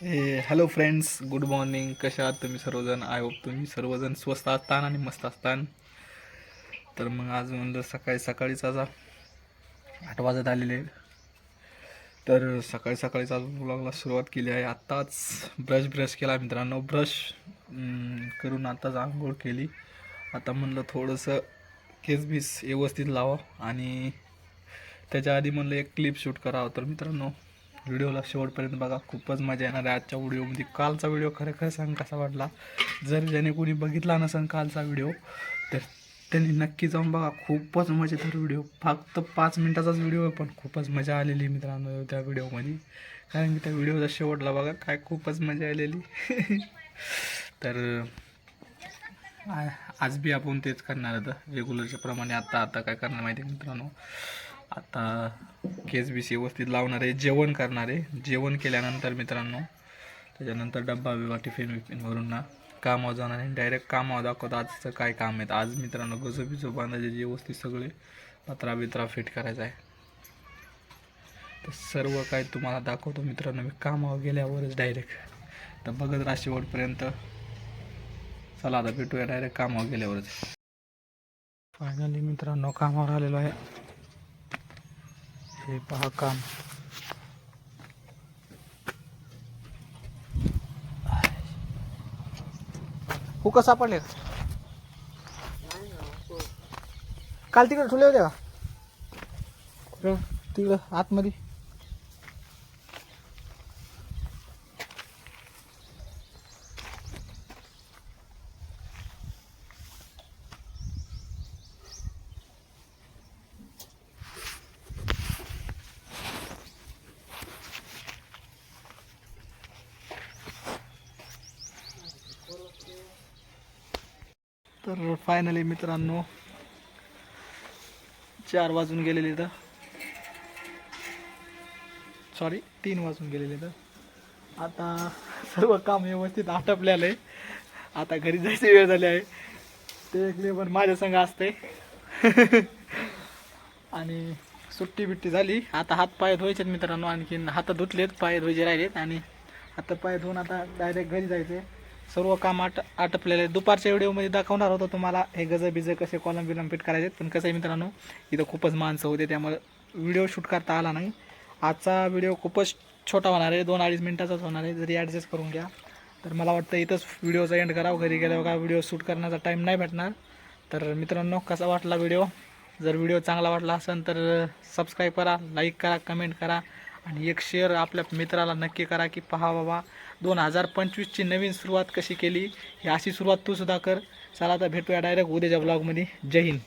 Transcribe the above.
हे hello friends good morning कशा आहात तुम्ही सर्वजण? आय होप तुम्ही सर्वजण स्वस्त असतान आणि मस्त असतान. तर मग आज म्हणलं सकाळी सकाळीच आज आठ वाजत आलेले. तर सकाळी सकाळीच आज ब्लॉगला सुरुवात केली आहे. आत्ताच ब्रश ब्रश केला मित्रांनो. ब्रश करून आत्ताच आंघोळ केली. आता म्हणलं थोडंसं केस बीस व्यवस्थित लावा आणि त्याच्या आधी म्हणलं एक क्लिप शूट करावं. तर मित्रांनो व्हिडिओला शेवटपर्यंत बघा खूपच मजा येणार आहे आजच्या व्हिडिओमध्ये. कालचा व्हिडिओ खरं खरं सांग कसा वाटला? जर ज्याने कोणी बघितला नसेल कालचा व्हिडिओ तर त्यांनी नक्की जाऊन बघा खूपच मजेदार व्हिडिओ. फक्त पाच मिनटाचाच व्हिडिओ आहे पण खूपच मजा आलेली मित्रांनो त्या व्हिडिओमध्ये. कारण की त्या व्हिडिओचा शेवटला बघा काय खूपच मजा आलेली. तर आ- आज बी आपण तेच करणार आता रेग्युलरच्या प्रमाणे आता आता काय करणार माहिती आहे मित्रांनो? आता केस बीस व्यवस्थित लावणार आहे जेवण करणार. आहे जेवण केल्यानंतर मित्रांनो त्याच्यानंतर डब्बा बिबा टिफिन विफिन भरून ना कामावर जाणार आहे डायरेक्ट कामावर दाखवतो आजचं काय काम आहे आज मित्रांनो गजो बिजो बांधायचे जे व्यवस्थित सगळे पत्रा बित्रा फिट करायचा आहे. तर सर्व काय तुम्हाला दाखवतो मित्रांनो मी कामावर गेल्यावरच डायरेक्ट तर बघत राहा शेवटपर्यंत. चला आता भेटूया डायरेक्ट कामावर गेल्यावरच. फायनली मित्रांनो कामावर आलेलो आहे. हे पहा काम. हुका सापडले काल तिकडे ठेवले होते का? तिकडं आतमध्ये. तर फायनली मित्रांनो चार वाजून गेलेले तर सॉरी तीन वाजून गेलेले तर आता सर्व काम व्यवस्थित आटपलेलं आहे. आता घरी जायची वेळ झाली आहे. ते एक लेबर माझ्या संग असते. आणि सुट्टी बिट्टी झाली. आता हात पाय धुवायचे मित्रांनो आणखीन हात धुतलेत पाय धुवायचे राहिलेत. आणि आता पाय धुवून आता डायरेक्ट घरी जायचे सर्व काम आट आटपलेले आहे. दुपारच्या व्हिडिओमध्ये दाखवणार होतो तुम्हाला हे गजं बिजं कसे कॉलम बिलम फिट करायचे. पण कसं आहे मित्रांनो इथं खूपच माणसं होते त्यामुळे व्हिडिओ शूट करता आला नाही. आजचा व्हिडिओ खूपच छोटा होणार आहे. दोन अडीच मिनटाचाच होणार आहे. जरी ॲडजस्ट करून घ्या. तर मला वाटतं इथंच व्हिडिओचा एंड करावं. घरी गेल्यावर का व्हिडिओ शूट करण्याचा टाईम नाही भेटणार. तर मित्रांनो कसा वाटला व्हिडिओ? जर व्हिडिओ चांगला वाटला असेल तर सबस्क्राईब करा लाईक करा कमेंट करा. आणि एक शेअर आपल्या मित्राला नक्की करा की पहा बाबा दोन हजार पंचवीसची नवीन सुरुवात कशी केली? ही अशी सुरुवात तू सुद्धा कर. चला आता भेटूया डायरेक्ट उद्याच्या ब्लॉगमध्ये जय हिंद.